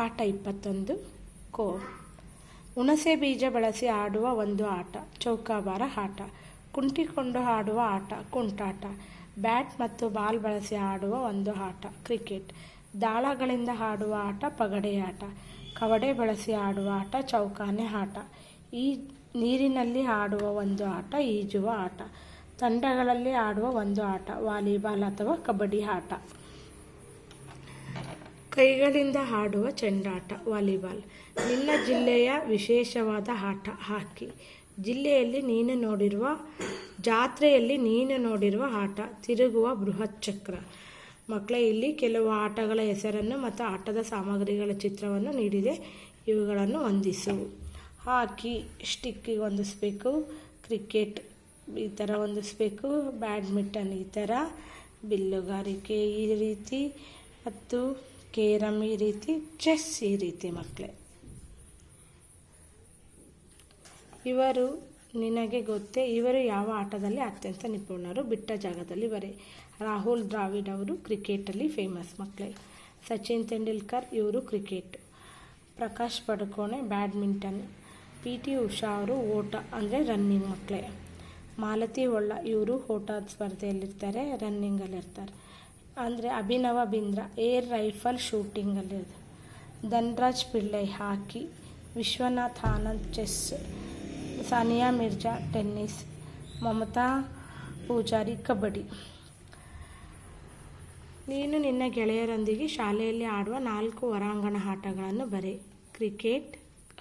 ಪಾಠ ಇಪ್ಪತ್ತೊಂದು, ಕೋ. ಹುಣಸೆ ಬೀಜ ಬಳಸಿ ಆಡುವ ಒಂದು ಆಟ, ಚೌಕಾಬಾರ ಆಟ. ಕುಂಟಿಕೊಂಡು ಆಡುವ ಆಟ, ಕುಂಟಾಟ. ಬ್ಯಾಟ್ ಮತ್ತು ಬಾಲ್ ಬಳಸಿ ಆಡುವ ಒಂದು ಆಟ, ಕ್ರಿಕೆಟ್. ದಾಳಗಳಿಂದ ಆಡುವ ಆಟ, ಪಗಡೆ ಆಟ. ಕವಡೆ ಬಳಸಿ ಆಡುವ ಆಟ, ಚೌಕಾನೆ ಆಟ. ಈ ನೀರಿನಲ್ಲಿ ಆಡುವ ಒಂದು ಆಟ, ಈಜುವ ಆಟ. ತಂಡಗಳಲ್ಲಿ ಆಡುವ ಒಂದು ಆಟ, ವಾಲಿಬಾಲ್ ಅಥವಾ ಕಬಡ್ಡಿ ಆಟ. ಕೈಗಳಿಂದ ಆಡುವ ಚೆಂಡಾಟ, ವಾಲಿಬಾಲ್. ನಿನ್ನ ಜಿಲ್ಲೆಯ ವಿಶೇಷವಾದ ಆಟ, ಹಾಕಿ. ಜಿಲ್ಲೆಯಲ್ಲಿ ನೀನು ನೋಡಿರುವ, ಜಾತ್ರೆಯಲ್ಲಿ ನೀನು ನೋಡಿರುವ ಆಟ, ತಿರುಗುವ ಬೃಹತ್ ಚಕ್ರ. ಮಕ್ಕಳೇ, ಇಲ್ಲಿ ಕೆಲವು ಆಟಗಳ ಹೆಸರನ್ನು ಮತ್ತು ಆಟದ ಸಾಮಗ್ರಿಗಳ ಚಿತ್ರವನ್ನು ನೀಡಿದೆ. ಇವುಗಳನ್ನು ಹೊಂದಿಸು. ಹಾಕಿ ಸ್ಟಿಕ್ಕಿಗೆ ಹೊಂದಿಸ್ಬೇಕು, ಕ್ರಿಕೆಟ್ ಈ ಥರ ಹೊಂದಿಸ್ಬೇಕು, ಬ್ಯಾಡ್ಮಿಂಟನ್ ಈ ಥರ, ಬಿಲ್ಲುಗಾರಿಕೆ ಈ ರೀತಿ, ಮತ್ತು ಕೇರಮ್ ಈ ರೀತಿ ಚೆಸ್ ಈ ರೀತಿ ಮಕ್ಕಳೇ ಇವರು, ನಿನಗೆ ಗೊತ್ತೇ, ಇವರು ಯಾವ ಆಟದಲ್ಲಿ ಅತ್ಯಂತ ನಿಪುಣರು? ಬಿಟ್ಟ ಜಾಗದಲ್ಲಿ ಬರೆ ರಾಹುಲ್ ದ್ರಾವಿಡ್ ಅವರು ಕ್ರಿಕೆಟಲ್ಲಿ ಫೇಮಸ್ ಮಕ್ಕಳೇ ಸಚಿನ್ ತೆಂಡೂಲ್ಕರ್ ಇವರು cricket. Prakash Padukone badminton. P T Usha ಅವರು ಓಟ, ಅಂದರೆ ರನ್ನಿಂಗ್ ಮಕ್ಕಳೇ ಮಾಲತಿ ಹೊಳ್ಳ ಇವರು ಓಟ ಸ್ಪರ್ಧೆಯಲ್ಲಿರ್ತಾರೆ, ರನ್ನಿಂಗಲ್ಲಿರ್ತಾರೆ. ಅಂದರೆ Abhinav Bindra, air rifle ಶೂಟಿಂಗಲ್ಲಿ Dhanraj Pillay hockey, Vishwanath Anand chess, Sania Mirza tennis, Mamata Pujari kabaddi. ನೀನು ನಿನ್ನ ಗೆಳೆಯರೊಂದಿಗೆ ಶಾಲೆಯಲ್ಲಿ ಆಡುವ ನಾಲ್ಕು ಹೊರಾಂಗಣ ಆಟಗಳನ್ನು ಬರೆ. Cricket,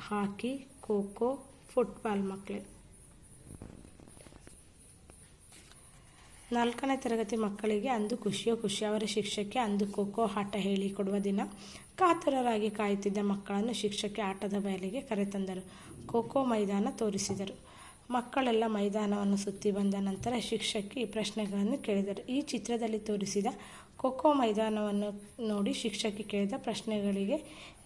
hockey, kho kho, football ಮಕ್ಕಳೇ ನಾಲ್ಕನೇ ತರಗತಿ ಮಕ್ಕಳಿಗೆ ಅಂದು ಖುಷಿಯೋ ಖುಷಿ, ಅವರ ಶಿಕ್ಷಕಿ ಅಂದು ಖೋಖೋ ಆಟ ಹೇಳಿಕೊಡುವ ದಿನ. ಕಾತರರಾಗಿ ಕಾಯುತ್ತಿದ್ದ ಮಕ್ಕಳನ್ನು ಶಿಕ್ಷಕಿ ಆಟದ ಬಯಲಿಗೆ ಕರೆತಂದರು. ಖೋ ಖೋ ಮೈದಾನ ತೋರಿಸಿದರು. ಮಕ್ಕಳೆಲ್ಲ ಮೈದಾನವನ್ನು ಸುತ್ತಿ ಬಂದ ನಂತರ ಶಿಕ್ಷಕಿ ಪ್ರಶ್ನೆಗಳನ್ನು ಕೇಳಿದರು. ಈ ಚಿತ್ರದಲ್ಲಿ ತೋರಿಸಿದ ಖೋ ಖೋ ಮೈದಾನವನ್ನು ನೋಡಿ ಶಿಕ್ಷಕಿ ಕೇಳಿದ ಪ್ರಶ್ನೆಗಳಿಗೆ,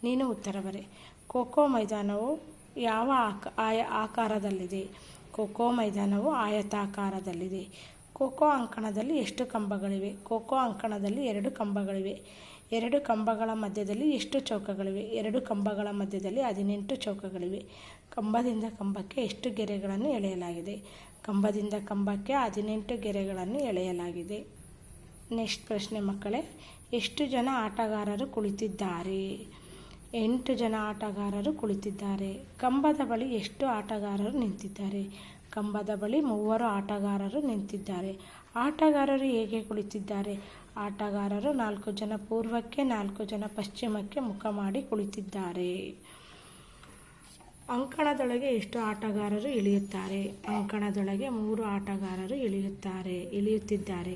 ನೀನು ಉತ್ತರ ಬರೆ. ಖೋಖೋ ಮೈದಾನವು ಯಾವ ಆಕ, ಆಯ, ಆಕಾರದಲ್ಲಿದೆ? ಖೋ ಖೋ ಮೈದಾನವು ಆಯತಾಕಾರದಲ್ಲಿದೆ. ಖೋಖೋ ಅಂಕಣದಲ್ಲಿ ಎಷ್ಟು ಕಂಬಗಳಿವೆ? ಖೋಖೋ ಅಂಕಣದಲ್ಲಿ ಎರಡು ಕಂಬಗಳಿವೆ. ಎರಡು ಕಂಬಗಳ ಮಧ್ಯದಲ್ಲಿ ಎಷ್ಟು ಚೌಕಗಳಿವೆ? ಎರಡು ಕಂಬಗಳ ಮಧ್ಯದಲ್ಲಿ ಹದಿನೆಂಟು ಚೌಕಗಳಿವೆ. ಕಂಬದಿಂದ ಕಂಬಕ್ಕೆ ಎಷ್ಟು ಗೆರೆಗಳನ್ನು ಎಳೆಯಲಾಗಿದೆ? ಕಂಬದಿಂದ ಕಂಬಕ್ಕೆ ಹದಿನೆಂಟು ಗೆರೆಗಳನ್ನು ಎಳೆಯಲಾಗಿದೆ. ನೆಕ್ಸ್ಟ್ ಪ್ರಶ್ನೆ ಮಕ್ಕಳೇ, ಎಷ್ಟು ಜನ ಆಟಗಾರರು ಕುಳಿತಿದ್ದಾರೆ? ಎಂಟು ಜನ ಆಟಗಾರರು ಕುಳಿತಿದ್ದಾರೆ. ಕಂಬದ ಬಳಿ ಎಷ್ಟು ಆಟಗಾರರು ನಿಂತಿದ್ದಾರೆ? ಕಂಬದ ಬಳಿ ಮೂವರು ಆಟಗಾರರು ನಿಂತಿದ್ದಾರೆ. ಆಟಗಾರರು ಹೇಗೆ ಕುಳಿತಿದ್ದಾರೆ? ಆಟಗಾರರು ನಾಲ್ಕು ಜನ ಪೂರ್ವಕ್ಕೆ, ನಾಲ್ಕು ಜನ ಪಶ್ಚಿಮಕ್ಕೆ ಮುಖ ಮಾಡಿ ಕುಳಿತಿದ್ದಾರೆ. ಅಂಕಣದೊಳಗೆ ಎಷ್ಟು ಆಟಗಾರರು ಇಳಿಯುತ್ತಾರೆ? ಅಂಕಣದೊಳಗೆ ಮೂರು ಆಟಗಾರರು ಇಳಿಯುತ್ತಾರೆ, ಇಳಿಯುತ್ತಿದ್ದಾರೆ.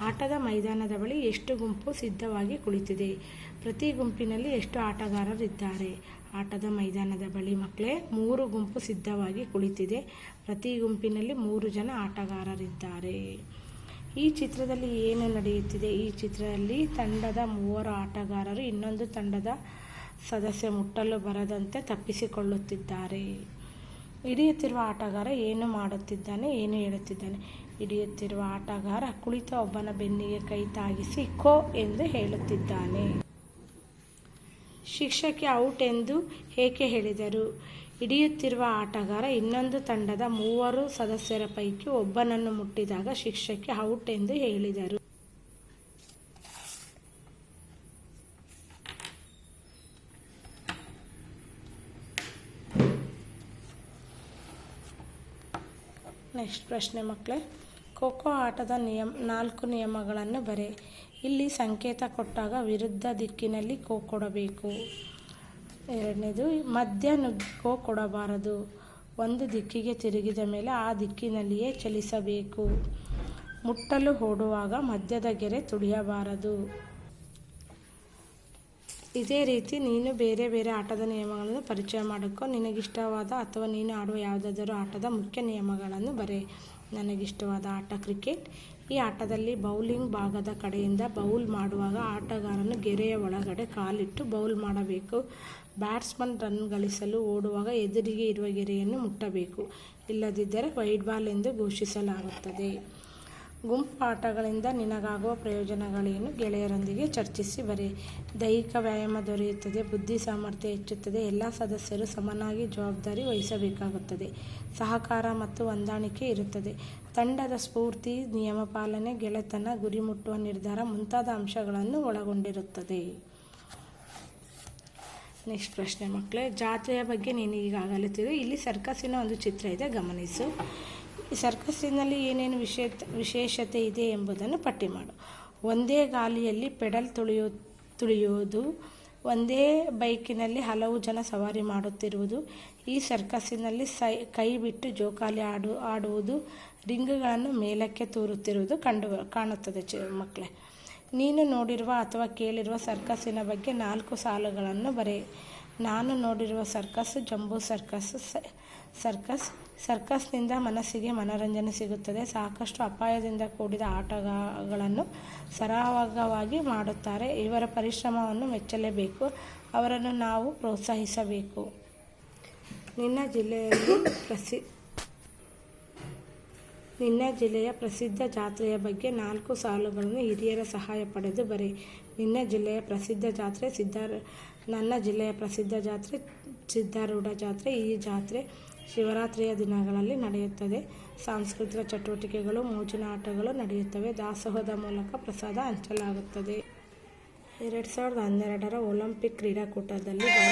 ಆಟದ ಮೈದಾನದ ಬಳಿ ಎಷ್ಟು ಗುಂಪು ಸಿದ್ಧವಾಗಿ ಕುಳಿತಿದೆ? ಪ್ರತಿ ಗುಂಪಿನಲ್ಲಿ ಎಷ್ಟು ಆಟಗಾರರಿದ್ದಾರೆ? ಆಟದ ಮೈದಾನದ ಬಳಿ ಮಕ್ಕಳೇ, ಮೂರು ಗುಂಪು ಸಿದ್ಧವಾಗಿ ಕುಳಿತಿದೆ. ಪ್ರತಿ ಗುಂಪಿನಲ್ಲಿ ಮೂರು ಜನ ಆಟಗಾರರಿದ್ದಾರೆ. ಈ ಚಿತ್ರದಲ್ಲಿ ಏನು ನಡೆಯುತ್ತಿದೆ? ಈ ಚಿತ್ರದಲ್ಲಿ ತಂಡದ ಮೂವರು ಆಟಗಾರರು ಇನ್ನೊಂದು ತಂಡದ ಸದಸ್ಯ ಮುಟ್ಟಲು ಬರದಂತೆ ತಪ್ಪಿಸಿಕೊಳ್ಳುತ್ತಿದ್ದಾರೆ. ಹಿಡಿಯುತ್ತಿರುವ ಆಟಗಾರ ಏನು ಮಾಡುತ್ತಿದ್ದಾನೆ, ಏನು ಹೇಳುತ್ತಿದ್ದಾನೆ? ಹಿಡಿಯುತ್ತಿರುವ ಆಟಗಾರ ಕುಳಿತ ಒಬ್ಬನ ಬೆನ್ನಿಗೆ ಕೈ ತಾಗಿಸಿ, ಕೋ ಎಂದು ಹೇಳುತ್ತಿದ್ದಾನೆ. ಶಿಕ್ಷಕಿ ಔಟ್ ಎಂದು ಏಕೆ ಹೇಳಿದರು? ಹಿಡಿಯುತ್ತಿರುವ ಆಟಗಾರ ಇನ್ನೊಂದು ತಂಡದ ಮೂವರು ಸದಸ್ಯರ ಪೈಕಿ ಒಬ್ಬನನ್ನು ಮುಟ್ಟಿದಾಗ ಶಿಕ್ಷಕಿ ಔಟ್ ಎಂದು ಹೇಳಿದರು. ನೆಕ್ಸ್ಟ್ ಪ್ರಶ್ನೆ ಮಕ್ಕಳೇ ಖೋಖೋ ಆಟದ ನಿಯಮ ನಾಲ್ಕು ನಿಯಮಗಳನ್ನು ಬರೆ. ಇಲ್ಲಿ ಸಂಕೇತ ಕೊಟ್ಟಾಗ ವಿರುದ್ಧ ದಿಕ್ಕಿನಲ್ಲಿ ಕೋ ಕೊಡಬೇಕು. ಎರಡನೇದು ಮಧ್ಯ ನುಗ್ಗೋ ಕೊಡಬಾರದು. ಒಂದು ದಿಕ್ಕಿಗೆ ತಿರುಗಿದ ಮೇಲೆ ಆ ದಿಕ್ಕಿನಲ್ಲಿಯೇ ಚಲಿಸಬೇಕು. ಮುಟ್ಟಲು ಓಡುವಾಗ ಮಧ್ಯದ ಗೆರೆ ತುಳಿಯಬಾರದು. ಇದೇ ರೀತಿ ನೀನು ಬೇರೆ ಬೇರೆ ಆಟದ ನಿಯಮಗಳನ್ನು ಪರಿಚಯ ಮಾಡಿಕೊ. ನಿನಗಿಷ್ಟವಾದ ಅಥವಾ ನೀನು ಆಡುವ ಯಾವುದಾದರೂ ಆಟದ ಮುಖ್ಯ ನಿಯಮಗಳನ್ನು ಬರೆ. ನನಗಿಷ್ಟವಾದ ಆಟ ಕ್ರಿಕೆಟ್. ಈ ಆಟದಲ್ಲಿ ಬೌಲಿಂಗ್ ಭಾಗದ ಕಡೆಯಿಂದ ಬೌಲ್ ಮಾಡುವಾಗ ಆಟಗಾರನು ಗೆರೆಯ ಒಳಗಡೆ ಕಾಲಿಟ್ಟು ಬೌಲ್ ಮಾಡಬೇಕು. ಬ್ಯಾಟ್ಸ್ಮನ್ ರನ್ ಗಳಿಸಲು ಓಡುವಾಗ ಎದುರಿಗೆ ಇರುವ ಗೆರೆಯನ್ನು ಮುಟ್ಟಬೇಕು. ಇಲ್ಲದಿದ್ದರೆ ವೈಡ್ ಬಾಲ್ ಎಂದು ಘೋಷಿಸಲಾಗುತ್ತದೆ. ಗುಂಪು ಆಟಗಳಿಂದ ನಿನಗಾಗುವ ಪ್ರಯೋಜನಗಳೇನು? ಗೆಳೆಯರೊಂದಿಗೆ ಚರ್ಚಿಸಿ ಬರೆ. ದೈಹಿಕ ವ್ಯಾಯಾಮ ದೊರೆಯುತ್ತದೆ, ಬುದ್ಧಿ ಸಾಮರ್ಥ್ಯ ಹೆಚ್ಚುತ್ತದೆ, ಎಲ್ಲ ಸದಸ್ಯರು ಸಮನಾಗಿ ಜವಾಬ್ದಾರಿ ವಹಿಸಬೇಕಾಗುತ್ತದೆ, ಸಹಕಾರ ಮತ್ತು ಹೊಂದಾಣಿಕೆ ಇರುತ್ತದೆ. ತಂಡದ ಸ್ಫೂರ್ತಿ, ನಿಯಮ ಪಾಲನೆ, ಗೆಳೆತನ ಗುರಿ ಮುಟ್ಟುವ ನಿರ್ಧಾರ ಮುಂತಾದ ಅಂಶಗಳನ್ನು ಒಳಗೊಂಡಿರುತ್ತದೆ. ನೆಕ್ಸ್ಟ್ ಪ್ರಶ್ನೆ ಮಕ್ಕಳೇ, ಜಾತ್ರೆಯ ಬಗ್ಗೆ ನೀನು ಈಗಾಗಲೇ ತಿಳಿದು ಇಲ್ಲಿ ಸರ್ಕಸ್ಸಿನ ಒಂದು ಚಿತ್ರ ಇದೆ, ಗಮನಿಸು. ಸರ್ಕಸ್ಸಿನಲ್ಲಿ ಏನೇನು ವಿಶೇ ವಿಶೇಷತೆ ಇದೆ ಎಂಬುದನ್ನು ಪಟ್ಟಿ ಮಾಡು. ಒಂದೇ ಗಾಲಿಯಲ್ಲಿ ಪೆಡಲ್ ತುಳಿಯೋ ತುಳಿಯುವುದು, ಒಂದೇ ಬೈಕಿನಲ್ಲಿ ಹಲವು ಜನ ಸವಾರಿ ಮಾಡುತ್ತಿರುವುದು, ಈ ಸರ್ಕಸ್ಸಿನಲ್ಲಿ ಸೈ ಕೈ ಬಿಟ್ಟು ಜೋಕಾಲಿ ಆಡು ಆಡುವುದು, ರಿಂಗ್ಗಳನ್ನು ಮೇಲಕ್ಕೆ ತೂರುತ್ತಿರುವುದು ಕಂಡು ಕಾಣುತ್ತದೆ ಚ ಮಕ್ಕಳೇ ನೀನು ನೋಡಿರುವ ಅಥವಾ ಕೇಳಿರುವ ಸರ್ಕಸ್ಸಿನ ಬಗ್ಗೆ ನಾಲ್ಕು ಸಾಲುಗಳನ್ನು ಬರೆ ನಾನು ನೋಡಿರುವ ಸರ್ಕಸ್, ಜಂಬೂ ಸರ್ಕಸ್ ಸರ್ಕಸ್, ಸರ್ಕಸ್ನಿಂದ ಮನಸ್ಸಿಗೆ ಮನರಂಜನೆ ಸಿಗುತ್ತದೆ. ಸಾಕಷ್ಟು ಅಪಾಯದಿಂದ ಕೂಡಿದ ಆಟಗಳನ್ನು ಸರಾಗವಾಗಿ ಮಾಡುತ್ತಾರೆ. ಇವರ ಪರಿಶ್ರಮವನ್ನು ಮೆಚ್ಚಲೇಬೇಕು. ಅವರನ್ನು ನಾವು ಪ್ರೋತ್ಸಾಹಿಸಬೇಕು. ನಿನ್ನ ಜಿಲ್ಲೆಯಲ್ಲಿ ಪ್ರಸಿ, ನಿನ್ನ ಜಿಲ್ಲೆಯ ಪ್ರಸಿದ್ಧ ಜಾತ್ರೆಯ ಬಗ್ಗೆ ನಾಲ್ಕು ಸಾಲುಗಳನ್ನು ಹಿರಿಯರ ಸಹಾಯ ಪಡೆದು ಬರೆ. ನಿನ್ನ ಜಿಲ್ಲೆಯ ಪ್ರಸಿದ್ಧ ಜಾತ್ರೆ ಸಿದ್ಧಾರ ನನ್ನ ಜಿಲ್ಲೆಯ ಪ್ರಸಿದ್ಧ ಜಾತ್ರೆ ಸಿದ್ಧಾರೂಢ ಜಾತ್ರೆ. ಈ ಜಾತ್ರೆ ಶಿವರಾತ್ರಿಯ ದಿನಗಳಲ್ಲಿ ನಡೆಯುತ್ತದೆ. ಸಾಂಸ್ಕೃತಿಕ ಚಟುವಟಿಕೆಗಳು, ಮೋಜಿನ ಆಟಗಳು ನಡೆಯುತ್ತವೆ. ದಾಸೋಹದ ಮೂಲಕ ಪ್ರಸಾದ ಹಂಚಲಾಗುತ್ತದೆ. ಎರಡು ಸಾವಿರದ ಹನ್ನೆರಡರ ಒಲಿಂಪಿಕ್ ಕ್ರೀಡಾಕೂಟದಲ್ಲಿ